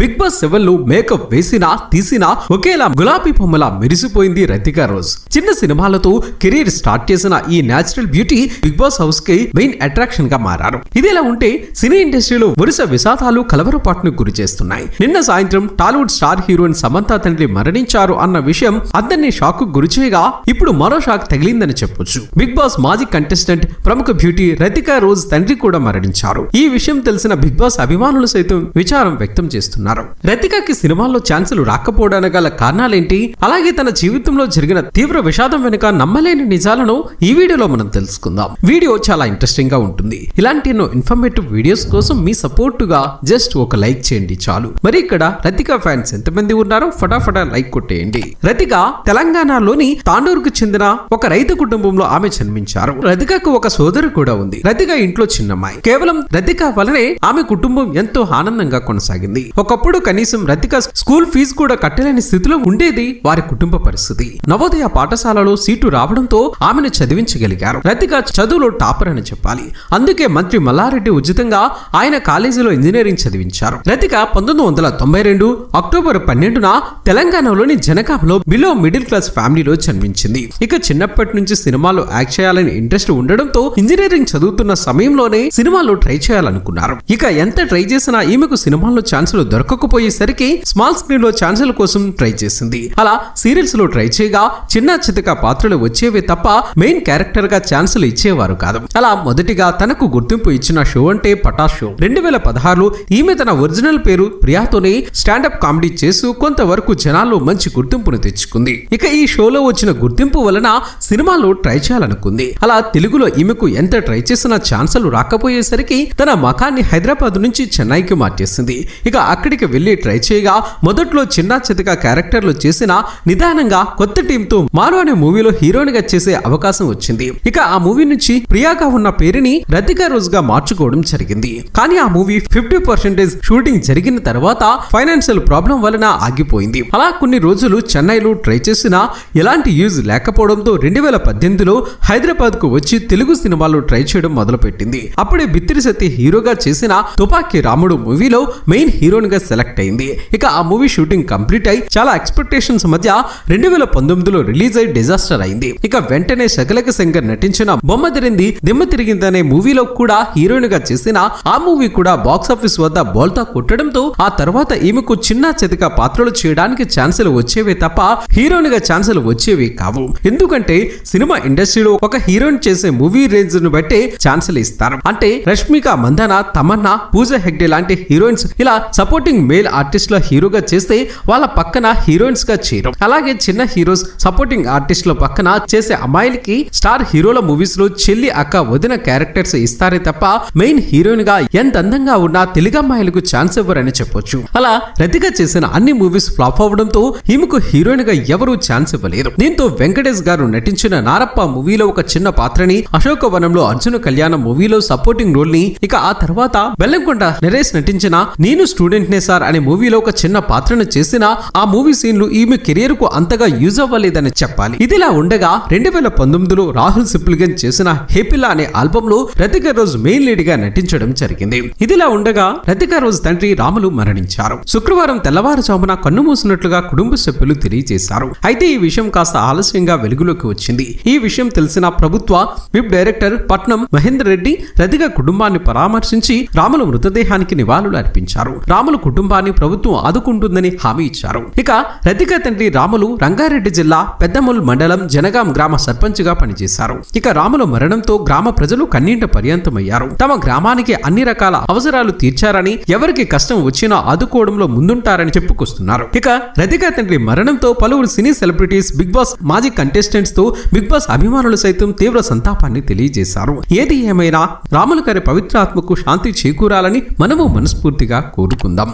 Big boss సెవెన్లో makeup వేసినా తీసినా ఒకేలా గులాబీ బొమ్మలా మెరిసిపోయింది రతికా రోజ్. చిన్న సినిమాలతో కెరీర్ స్టార్ట్ చేసిన ఈ నేచురల్ బ్యూటీ బిగ్ బాస్ హౌస్కి మెయిన్ అట్రాక్షన్గా మారారు. ఇదిలా ఉంటే సినీ ఇండస్ట్రీలో వరుస విషాదాలు కలవరపాటును గురి చేస్తున్నాయి. నిన్న సాయంత్రం టాలీవుడ్ స్టార్ హీరోయిన్ సమంత తండ్రి మరణించారు అన్న విషయం అందరినీ షాక్కు గురిచేయగా ఇప్పుడు మరో షాక్ తగిలిందని చెప్పొచ్చు. బిగ్ బాస్ మాజీ కంటెస్టెంట్ ప్రముఖ బ్యూటీ రతికా రోజ్ తండ్రి కూడా మరణించారు. ఈ విషయం తెలిసిన బిగ్ బాస్ అభిమానులు సైతం విచారం వ్యక్తం చేస్తున్నారు. రతికాకి సినిమాల్లో ఛాన్సులు రాకపోవడానికి గల కారణాలేంటి? అలాగే తన జీవితంలో జరిగిన తీవ్ర విషాదం వెనుక నమ్మలేని నిజాలను ఈ వీడియోలో మనం తెలుసుకుందాం. వీడియో చాలా ఇంట్రెస్టింగ్గా ఉంటుంది. ఇలాంటి ఎన్నో ఇన్ఫర్మేటివ్ వీడియోస్ కోసం మీ సపోర్టుగా జస్ట్ ఒక లైక్ చేయండి చాలు. మరి ఇక్కడ రతిక ఫ్యాన్స్ ఎంతమంది ఉన్నారో ఫటాఫటా లైక్ కొట్టేయండి. రతిక తెలంగాణలోని తాండూరుకు చెందిన ఒక రైతు కుటుంబంలో ఆమె జన్మించారు. రతికకు ఒక సోదరు కూడా ఉంది. రతిక ఇంట్లో చిన్నమ్మాయి. కేవలం రతిక వలనే ఆమె కుటుంబం ఎంతో ఆనందంగా కొనసాగింది. ఒక ఒకప్పుడు కనీసం రతిక స్కూల్ ఫీజు కూడా కట్టలేని స్థితిలో ఉండేది వారి కుటుంబ పరిస్థితి. నవోదయ పాఠశాలలో సీటు రావడంతో ఆమెను చదివించగలిగారు. రతిక చదువులో టాపర్ అని చెప్పాలి. అందుకే మంత్రి మల్లారెడ్డి ఉచితంగా ఆయన కాలేజీలో ఇంజనీరింగ్ చదివించారు. రతిక పంతొమ్మిది వందల తొంభై రెండు అక్టోబర్ పన్నెండున తెలంగాణలోని జనగాంలో బిలో మిడిల్ క్లాస్ ఫ్యామిలీలో జన్మించింది. ఇక చిన్నప్పటి నుంచి సినిమాలో యాక్ట్ చేయాలని ఇంట్రెస్ట్ ఉండడంతో ఇంజనీరింగ్ చదువుతున్న సమయంలోనే సినిమాలో ట్రై చేయాలనుకున్నారు. ఇక ఎంత ట్రై చేసినా ఈమెకు సినిమాల్లో ఛాన్సులు దొరకకపోయేసరికి స్మాల్ స్క్రీన్లో ఛాన్సుల కోసం ట్రై చేసింది. అలా సీరియల్స్లో ట్రై చేయగా చిన్న చితక పాత్రలు వచ్చేవే తప్ప మెయిన్ క్యారెక్టర్గా ఛాన్సులు ఇచ్చేవారు కాదు. అలా మొదటిగా తనకు గుర్తింపు ఇచ్చిన షో అంటే పటాష్ షో. రెండు వేల పదహారులో ఈమె తన ఒరిజినల్ పేరు ప్రియాతోనే స్టాండప్ కామెడీ చేస్తూ కొంతవరకు జనాల్లో మంచి గుర్తింపును తెచ్చుకుంది. ఇక ఈ షోలో వచ్చిన గుర్తింపు వలన సినిమాలో ట్రై చేయాలనుకుంది. అలా తెలుగులో ఈమెకు ఎంత ట్రై చేసినా ఛాన్సులు రాకపోయేసరికి తన మకాన్ని హైదరాబాద్ నుంచి చెన్నైకి మార్చేసింది. ఇక బయటికి వెళ్ళి ట్రై చేయగా మొదట్లో చిన్న చితక క్యారెక్టర్లు చేసిన నిదానంగా కొత్త టీంతో మారు అనే మూవీలో హీరోయిన్గా చేసే అవకాశం వచ్చింది. ఇక ఆ మూవీ నుంచి ప్రియాగా ఉన్న పేరుని రతికా రోజ్గా మార్చుకోవడం జరిగింది. కానీ ఆ మూవీ ఫిఫ్టీ పర్సెంటేజ్ షూటింగ్ జరిగిన తర్వాత ఫైనాన్షియల్ ప్రాబ్లం వలన ఆగిపోయింది. అలా కొన్ని రోజులు చెన్నైలో ట్రై చేసినా ఎలాంటి యూజ్ లేకపోవడంతో రెండు వేల పద్దెనిమిదిలో హైదరాబాద్కు వచ్చి తెలుగు సినిమాలు ట్రై చేయడం మొదలుపెట్టింది. అప్పుడే బిత్తిరి సత్య హీరోగా చేసిన తుపాకీ రాముడు మూవీలో మెయిన్ హీరోయిన్గా సెలెక్ట్ అయింది. ఇక ఆ మూవీ షూటింగ్ కంప్లీట్ అయి చాలా ఎక్స్పెక్టేషన్స్ మధ్య రెండు వేల పంతొమ్మిదిలో రిలీజ్ అయి డిజాస్టర్ అయింది. ఇక వెంటనే శకలక శంకర్ నటించిన బొమ్మ తిరింది దిమ్మ తిరిగిందనే మూవీలో కూడా హీరోయిన్గా చేసిన ఆ మూవీ కూడా బాక్స్ ఆఫీస్ వద్ద బోల్తా కొట్టడంతో ఆ తర్వాత ఈమెకు చిన్న చితక పాత్రలు చేయడానికి ఛాన్సులు వచ్చేవే తప్ప హీరోయిన్గా ఛాన్సులు వచ్చేవి కావు. ఎందుకంటే సినిమా ఇండస్ట్రీలో ఒక హీరోయిన్ చేసే మూవీ రేంజ్ను బట్టి ఛాన్సులు ఇస్తారు. అంటే రష్మిక మందన తమన్నా పూజ హెగ్డే లాంటి హీరోయిన్స్ ఇలా సపోర్టింగ్ మేల్ ఆర్టిస్టుల హీరోగా చేస్తే వాళ్ళ పక్కన హీరోయిన్స్గా అలాగే చిన్న హీరోస్ సపోర్టింగ్ ఆర్టిస్టుల పక్కన చేసే అమ్మాయిలకి స్టార్ హీరోల మూవీస్లో చెల్లి అక్క వదిన క్యారెక్టర్స్ ఇస్తారే తప్ప మెయిన్ హీరోయిన్గా ఎంత అందంగా ఉన్న తెలుగు అమ్మాయిలకు ఛాన్స్ ఇవ్వరని చెప్పొచ్చు. అలా రతిక చేసిన అన్ని మూవీస్ ఫ్లాప్ అవడంతో ఈమెకు హీరోయిన్గా ఎవరూ ఛాన్స్ ఇవ్వలేదు దీంతో వెంకటేష్ గారు నటించిన నారప్ప మూవీలో ఒక చిన్న పాత్రని అశోకవనంలో అర్జున కళ్యాణ మూవీలో సపోర్టింగ్ రోల్ని ఇక ఆ తర్వాత బెల్లంకొండ నరేష్ నటించిన నేను స్టూడెంట్ నే సార్ అనే మూవీలో ఒక చిన్న పాత్రను చేసినా ఆ మూవీ సీన్లు ఈమె కెరియర్కు అంతగా యూజ్ అవ్వలేదని చెప్పాలి. ఇదిలా ఉండగా రెండు వేల పంతొమ్మిదిలో రాహుల్ సిప్లిగన్ చేసిన హేపిలా అనే ఆల్బమ్లో రతిక రోజ్ మెయిన్ లీడ్గా నటించడం జరిగింది. ఇదిలా ఉండగా రతిక రోజ్ తండ్రి రాములు మరణించారు. శుక్రవారం తెల్లవారుజామున కన్నుమూసినట్లుగా కుటుంబ సభ్యులు తెలియజేశారు. అయితే ఈ విషయం కాస్త ఆలస్యంగా వెలుగులోకి వచ్చింది. ఈ విషయం తెలిసిన ప్రభుత్వ విప్ డైరెక్టర్ పట్నం మహేందర్ రెడ్డి రతిక కుటుంబాన్ని పరామర్శించి రాములు మృతదేహానికి నివాళులు అర్పించారు. రాములు కుటుంబాన్ని ప్రభుత్వం ఆదుకుంటుందని హామీ ఇచ్చారు. ఇక రతిక తండ్రి రాములు రంగారెడ్డి జిల్లా పెద్దముల్ మండలం జనగాం గ్రామ సర్పంచ్గా పనిచేశారు. ఇక రాముల మరణంతో గ్రామ ప్రజలు కన్నీంట పర్యంతమయ్యారు. తమ గ్రామానికి అన్ని రకాల అవసరాలు తీర్చారని ఎవరికి కష్టం వచ్చినా ఆదుకోవడంలో ముందుంటారని చెప్పుకొస్తున్నారు. ఇక రతిక తండ్రి మరణంతో పలువురు సినీ సెలబ్రిటీస్ బిగ్ బాస్ మాజీ కంటెస్టెంట్స్తో బిగ్ బాస్ అభిమానులు సైతం తీవ్ర సంతాపాన్ని తెలియజేశారు. ఏది ఏమైనా రాముల గారి పవిత్ర ఆత్మకు శాంతి చేకూరాలని మనము మనస్ఫూర్తిగా కోరుకుందాం.